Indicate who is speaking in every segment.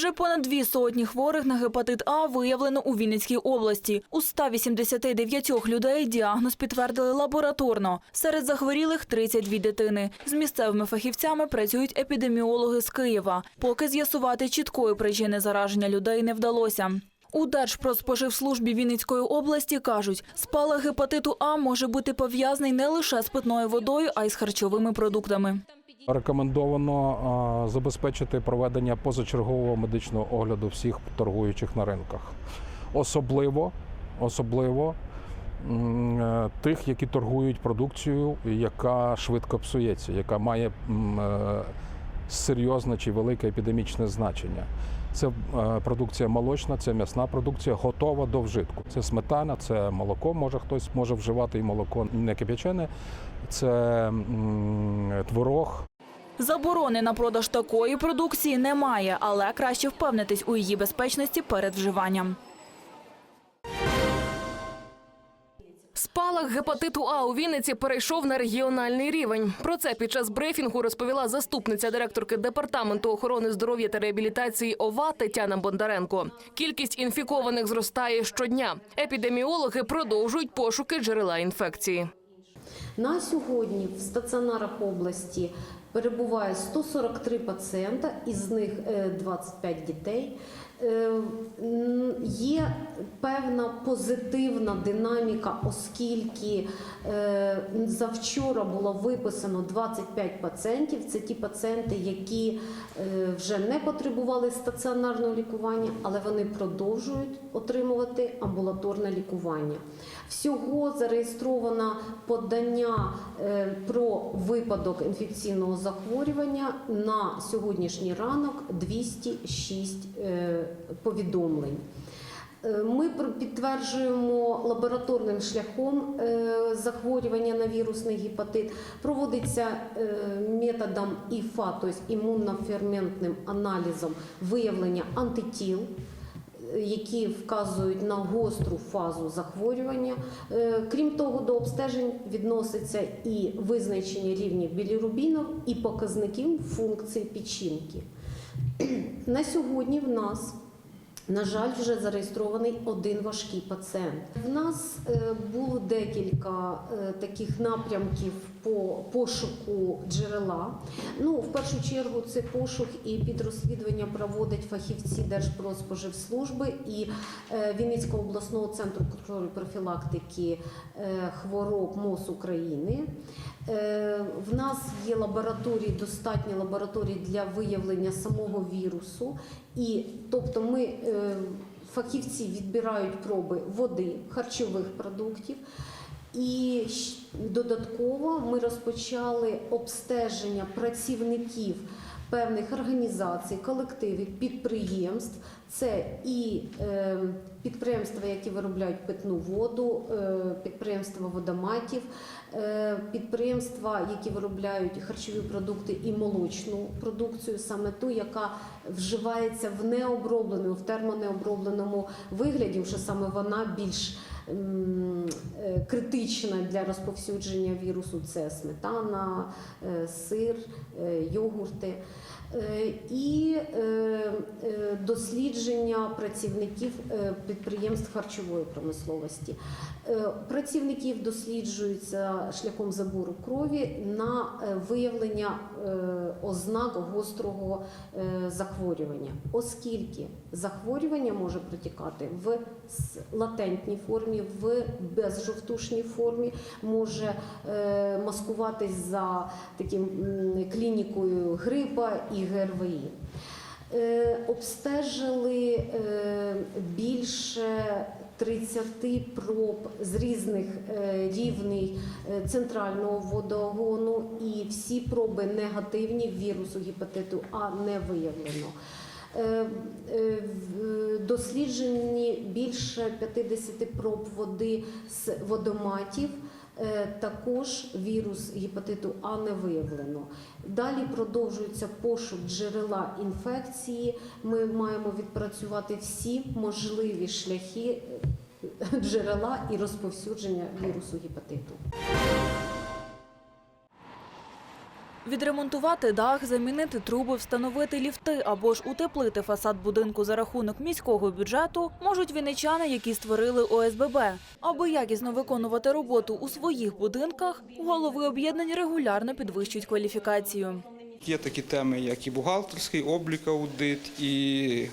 Speaker 1: Вже понад дві сотні хворих на гепатит А виявлено у Вінницькій області. У 189 людей діагноз підтвердили лабораторно. Серед захворілих 32 дитини. З місцевими фахівцями працюють епідеміологи з Києва. Поки з'ясувати чіткої причини зараження людей не вдалося. У Держпродспоживслужбі Вінницької області кажуть, спалах гепатиту А може бути пов'язаний не лише з питною водою, а й з харчовими продуктами.
Speaker 2: Рекомендовано забезпечити проведення позачергового медичного огляду всіх торгуючих на ринках, особливо, особливо е, тих, які торгують продукцією, яка швидко псується, яка має е, серйозне чи велике епідемічне значення. Це е, продукція молочна, це м'ясна продукція, готова до вжитку. Це сметана, це молоко. Може хтось може вживати і молоко не кип'ячене, це творог,
Speaker 1: Заборони на продаж такої продукції немає, але краще впевнитись у її безпечності перед вживанням.
Speaker 3: Спалах гепатиту А у Вінниці перейшов на регіональний рівень. Про це під час брифінгу розповіла заступниця директорки департаменту охорони здоров'я та реабілітації ОВА Тетяна Бондаренко. Кількість інфікованих зростає щодня. Епідеміологи продовжують пошуки джерела інфекції.
Speaker 4: На сьогодні в стаціонарах області перебуває 143 пацієнта, із них е, 25 дітей. Е, Є певна позитивна динаміка, оскільки е, завчора було виписано 25 пацієнтів. Це ті пацієнти, які е, вже не потребували стаціонарного лікування, але вони продовжують отримувати амбулаторне лікування. Всього зареєстровано подання про випадок інфекційного захворювання на сьогоднішній ранок 206 е, повідомлень. Е, Ми підтверджуємо лабораторним шляхом е, захворювання на вірусний гепатит. Проводиться е, методом ІФА, тобто імунноферментним аналізом виявлення антитіл які вказують на гостру фазу захворювання. Е, Крім того, до обстежень відноситься і визначення рівнів білірубіну, і показників функції печінки. На сьогодні в нас на жаль, вже зареєстрований один важкий пацієнт. В нас е, було декілька е, таких напрямків по пошуку джерела. Ну, в першу чергу, це пошук і підрозслідування проводять фахівці Держпродспоживслужби і е, Вінницького обласного центру контролю профілактики е, хвороб МОЗ України. Е, В нас є лабораторії, достатні лабораторії для виявлення самого вірусу, і тобто ми фахівці відбирають проби води, харчових продуктів. І додатково ми розпочали обстеження працівників певних організацій, колективів, підприємств. Це і е, підприємства, які виробляють питну воду, е, підприємства водоматів, е, підприємства, які виробляють харчові продукти і молочну продукцію, саме ту, яка вживається в необробленому, в термонеобробленому вигляді, що саме вона більш критична для розповсюдження вірусу. Це сметана, е, сир, е, йогурти. Е, І е, е, дослідження працівників підприємств харчової промисловості. Працівників досліджуються шляхом забору крові на виявлення ознак гострого захворювання, оскільки захворювання може протікати в латентній формі, в безжовтушній формі, може маскуватись за таким клінікою грипа і ГРВІ. Е, Обстежили е, більше 30 проб з різних е, рівнів е, центрального водогону, і всі проби негативні вірусу гепатиту А не виявлено. Досліджені більше 50 проб води з водоматів. Е, Також вірус гепатиту А не виявлено. Далі продовжується пошук джерела інфекції. Ми маємо відпрацювати всі можливі шляхи е, джерела і розповсюдження вірусу гепатиту.
Speaker 1: Відремонтувати дах, замінити труби, встановити ліфти або ж утеплити фасад будинку за рахунок міського бюджету можуть вінничани, які створили ОСББ. Аби якісно виконувати роботу у своїх будинках, голови об'єднань регулярно підвищують кваліфікацію.
Speaker 5: Є такі теми, як і бухгалтерський облік аудит, і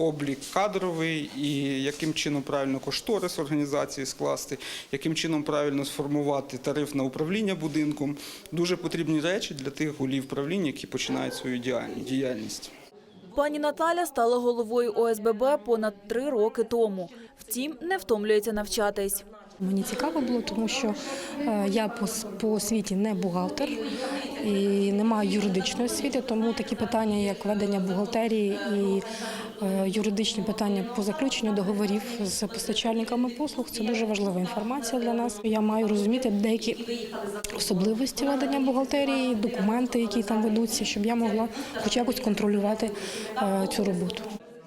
Speaker 5: облік кадровий, і яким чином правильно кошторис організації скласти, яким чином правильно сформувати тариф на управління будинком. Дуже потрібні речі для тих голів правління, які починають свою діяльність- діяльність.
Speaker 1: Пані Наталя стала головою ОСББ понад три роки тому. Втім, не втомлюється навчатись.
Speaker 6: Мені цікаво було, тому що е, я по, по освіті не бухгалтер і не юридичної освіти, тому такі питання, як ведення бухгалтерії і е, юридичні питання по заключенню договорів з постачальниками послуг, це дуже важлива інформація для нас. Я маю розуміти деякі особливості ведення бухгалтерії, документи, які там ведуться, щоб я могла хоч якось контролювати е, цю роботу.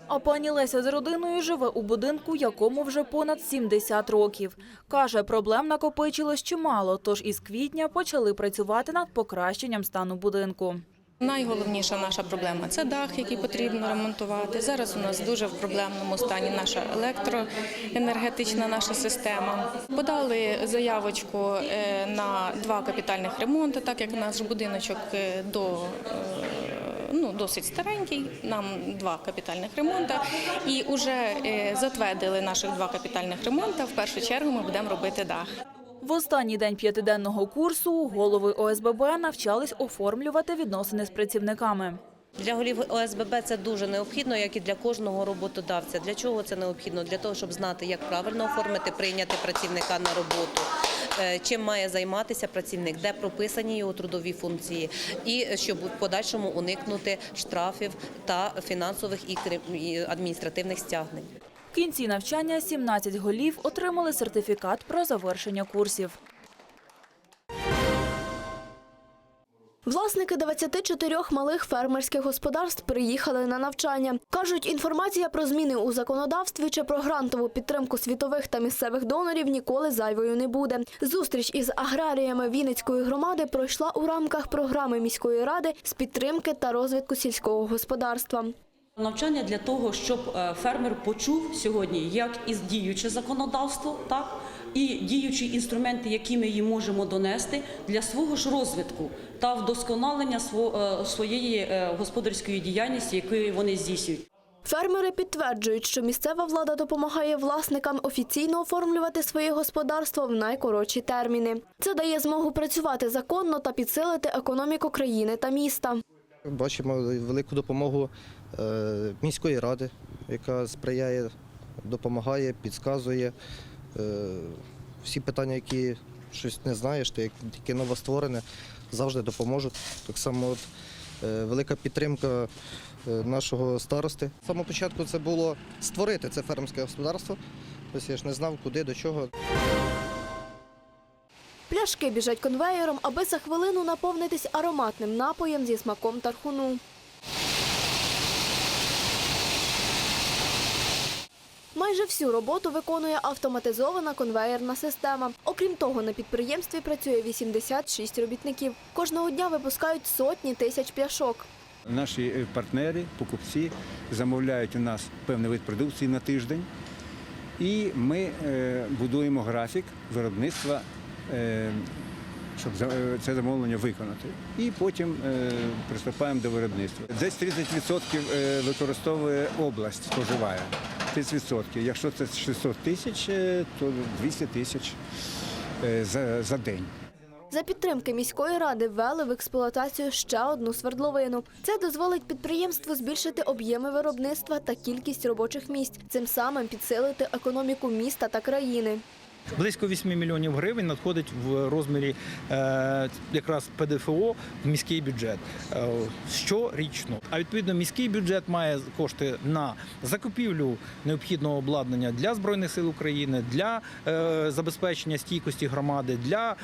Speaker 1: А пані Леся з родиною живе у будинку, якому вже понад 70 років. Каже, проблем накопичилось чимало, тож із квітня почали працювати над покращенням стану будинку.
Speaker 7: Найголовніша наша проблема це дах, який потрібно ремонтувати. Зараз у нас дуже в проблемному стані наша електроенергетична наша система. Подали заявочку е, на два капітальних ремонти, так як наш будиночок е, до е, ну, досить старенький. Нам два капітальних ремонти. І вже затвердили наших два капітальних ремонти. В першу чергу ми будемо робити дах.
Speaker 1: В останній день п'ятиденного курсу голови ОСББ навчались оформлювати відносини з працівниками.
Speaker 8: Для голів ОСББ це дуже необхідно, як і для кожного роботодавця. Для чого це необхідно? Для того, щоб знати, як правильно оформити, прийняти працівника на роботу, е, чим має займатися працівник, де прописані його трудові функції, і щоб в подальшому уникнути штрафів та фінансових і адміністративних стягнень.
Speaker 1: В кінці навчання 17 голів отримали сертифікат про завершення курсів.
Speaker 9: Власники 24 малих фермерських господарств приїхали на навчання. Кажуть, інформація про зміни у законодавстві чи про грантову підтримку світових та місцевих донорів ніколи зайвою не буде. Зустріч із аграріями Вінницької громади пройшла у рамках програми міської ради з підтримки та розвитку сільського господарства.
Speaker 10: Навчання для того, щоб е, фермер почув сьогодні, як і діюче законодавство, так і діючі інструменти, які ми їм можемо донести для свого ж розвитку та вдосконалення е, своєї е, господарської діяльності, яку вони здійснюють.
Speaker 9: Фермери підтверджують, що місцева влада допомагає власникам офіційно оформлювати своє господарство в найкоротші терміни. Це дає змогу працювати законно та підсилити економіку країни та міста.
Speaker 11: Бачимо велику допомогу е, міської ради, яка сприяє, допомагає, підказує. Е, Всі питання, які щось не знаєш, ти тільки новостворене, завжди допоможуть. Так само от, е, велика підтримка е, нашого старости. З самого початку це було створити це фермерське господарство. Ось я ж не знав, куди, до чого.
Speaker 9: Пляшки біжать конвеєром, аби за хвилину наповнитись ароматним напоєм зі смаком тархуну. Майже всю роботу виконує автоматизована конвеєрна система. Окрім того, на підприємстві працює 86 робітників. Кожного дня випускають сотні тисяч пляшок.
Speaker 12: Наші е, партнери, покупці замовляють у нас певний вид продукції на тиждень, і ми е, будуємо графік виробництва, е, щоб за- це замовлення виконати. І потім приступаємо до виробництва. Десь 30% е, використовує область, споживає. 30%. Якщо це 600 тисяч, е, то 200 тисяч е, за, за день.
Speaker 9: За підтримки міської ради ввели в експлуатацію ще одну свердловину. Це дозволить підприємству збільшити об'єми виробництва та кількість робочих місць, цим самим підсилити економіку міста та країни.
Speaker 13: Близько 8 мільйонів гривень надходить в розмірі е, якраз ПДФО в міський бюджет е, щорічно. А відповідно міський бюджет має кошти на закупівлю необхідного обладнання для збройних сил України, для е, забезпечення стійкості громади, для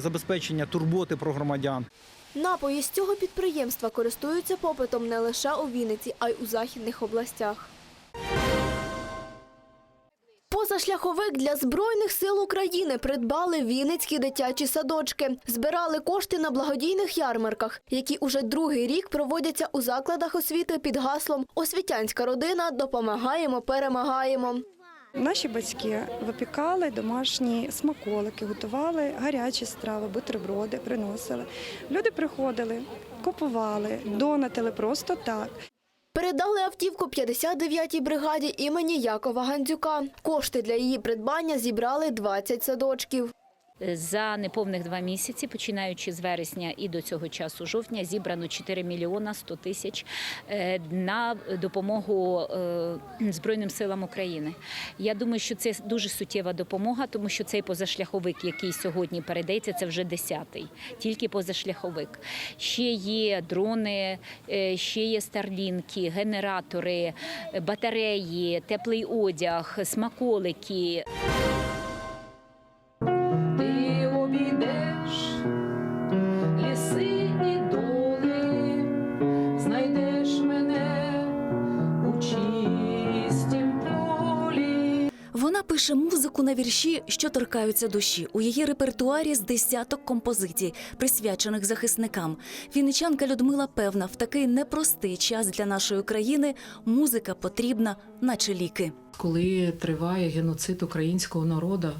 Speaker 13: забезпечення турботи про громадян.
Speaker 9: Напої з цього підприємства користуються попитом не лише у Вінниці, а й у західних областях. Позашляховик для Збройних сил України придбали вінницькі дитячі садочки. Збирали кошти на благодійних ярмарках, які уже другий рік проводяться у закладах освіти під гаслом Освітянська родина допомагаємо, перемагаємо.
Speaker 14: Наші батьки випікали домашні смаколики, готували гарячі страви, бутерброди, приносили. Люди приходили, купували, донатили просто так.
Speaker 9: Передали автівку 59-й бригаді імені Якова Гандзюка. Кошти для її придбання зібрали 20 садочків.
Speaker 15: За неповних два місяці, починаючи з вересня і до цього часу жовтня, зібрано 4 мільйона 100 тисяч е, на допомогу е, Збройним силам України. Я думаю, що це дуже суттєва допомога, тому що цей позашляховик, який сьогодні передається, це вже десятий, тільки позашляховик. Ще є дрони, е, ще є старлінки, генератори, батареї, теплий одяг, смаколики.
Speaker 16: Музику на вірші, що торкаються душі. У її репертуарі з десяток композицій, присвячених захисникам. Вінничанка Людмила певна, в такий непростий час для нашої країни музика потрібна, наче ліки.
Speaker 17: Коли триває геноцид українського народу,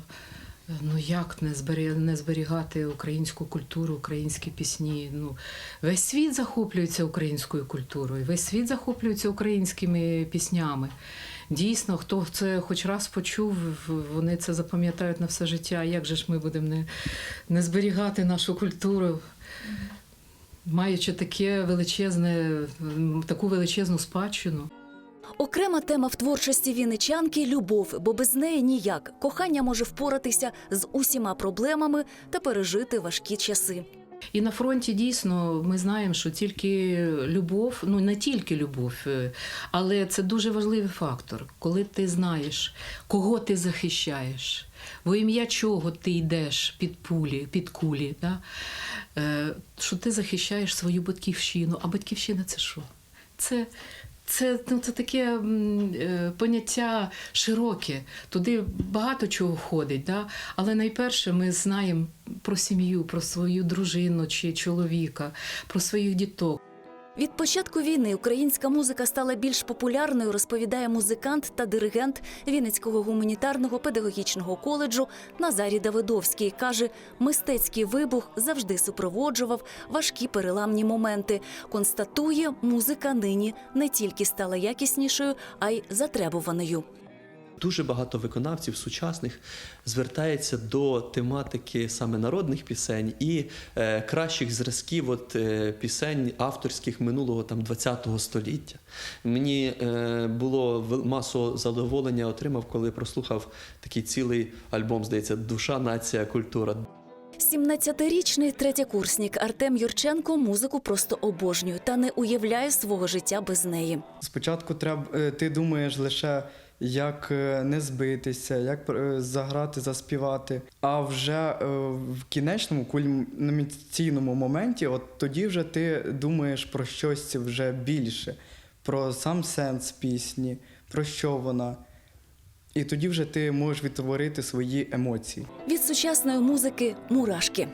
Speaker 17: ну як не зберігати українську культуру, українські пісні? Ну весь світ захоплюється українською культурою, весь світ захоплюється українськими піснями. Дійсно, хто це хоч раз почув, вони це запам'ятають на все життя. Як же ж ми будемо не, не зберігати нашу культуру? Маючи таке величезне, таку величезну спадщину.
Speaker 16: Окрема тема в творчості вінничанки любов, бо без неї ніяк. Кохання може впоратися з усіма проблемами та пережити важкі часи.
Speaker 17: І на фронті дійсно ми знаємо, що тільки любов, ну не тільки любов, е, але це дуже важливий фактор, коли ти знаєш, кого ти захищаєш, во ім'я чого ти йдеш під пулі, під кулі, да? Е, що ти захищаєш свою батьківщину. А батьківщина це що? Це це, ну, це таке е, поняття широке, туди багато чого входить. Да? Але найперше ми знаємо про сім'ю, про свою дружину чи чоловіка, про своїх діток.
Speaker 16: Від початку війни українська музика стала більш популярною, розповідає музикант та диригент Вінницького гуманітарного педагогічного коледжу Назарій Давидовський. Каже, мистецький вибух завжди супроводжував важкі переламні моменти. Констатує, музика нині не тільки стала якіснішою, а й затребуваною.
Speaker 18: Дуже багато виконавців сучасних звертається до тематики саме народних пісень і е, кращих зразків от, е, пісень авторських минулого там 20-го століття. Мені е, було масу задоволення отримав, коли прослухав такий цілий альбом, здається, Душа, нація, культура.
Speaker 16: 17-річний третєкурсник Артем Юрченко музику просто обожнює та не уявляє свого життя без неї.
Speaker 19: Спочатку треба, е, ти думаєш лише, як е, не збитися, як е, заграти, заспівати. А вже е, в кінечному кульмінаційному моменті, от тоді вже ти думаєш про щось вже більше, про сам сенс пісні, про що вона. І тоді вже ти можеш відтворити свої емоції.
Speaker 16: Від сучасної музики мурашки.